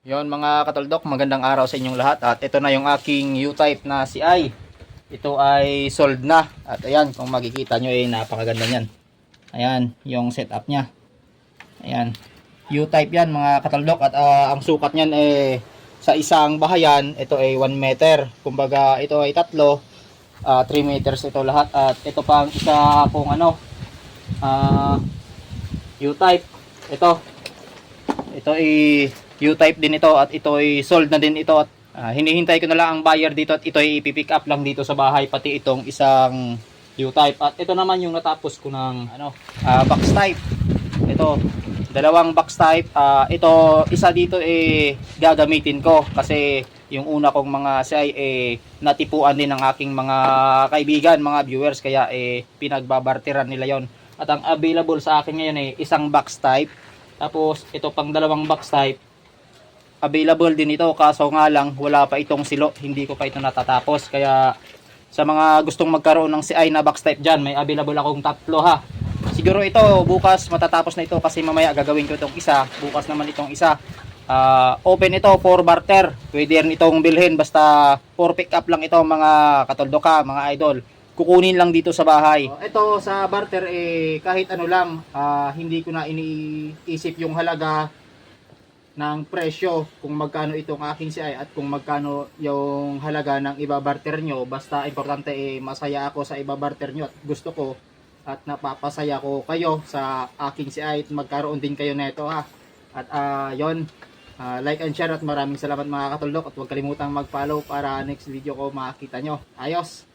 Yon mga katuldok, magandang araw sa inyong lahat at ito na yung aking U-type na si I. Ito ay sold na at ayan kung makikita nyo ay napakaganda niyan. Ayan yung setup niya. Ayan. U-type yan mga katuldok at ah, ang sukat niyan ay sa isang bahayan ito ay 1 meter. Kumbaga ito ay tatlo 3 meters ito lahat at ito pang isa kung ano ah, U-type. Ito. Ito ay U-type din ito at ito ay sold na din ito at ah, hinihintay ko na lang ang buyer dito at ito ay ipipick up lang dito sa bahay pati itong isang U-type. At ito naman yung natapos ko ng ano ah, box type. Ito dalawang box type. Ah, ito isa dito eh gagamitin ko kasi yung una kong mga CI eh natipuan din ng aking mga kaibigan mga viewers. Kaya eh pinagbabarteran nila yon. At ang available sa akin ngayon eh isang box type. Tapos ito pang dalawang box type available din ito. Kaso nga lang wala pa itong silo. Hindi ko pa ito natatapos. Kaya sa mga gustong magkaroon ng CI na box type dyan may available akong tatlo ha? Siguro ito bukas matatapos na ito kasi mamaya gagawin ko itong isa. Bukas naman itong isa. Ah, open ito for barter. Pwede rin itong bilhin basta for pick up lang ito mga katoldoka mga idol. Kukunin lang dito sa bahay. Ito sa barter eh kahit ano lang ah, hindi ko na iniisip yung halaga ng presyo kung magkano itong aking CI at kung magkano yung halaga ng ibabarter nyo. Basta importante eh masaya ako sa ibabarter nyo at gusto ko at napapasaya ko kayo sa aking CI at magkaroon din kayo neto ha. At ah yon Ah, like and share at maraming salamat mga katulok at huwag kalimutang mag-follow para next video ko makita nyo. Ayos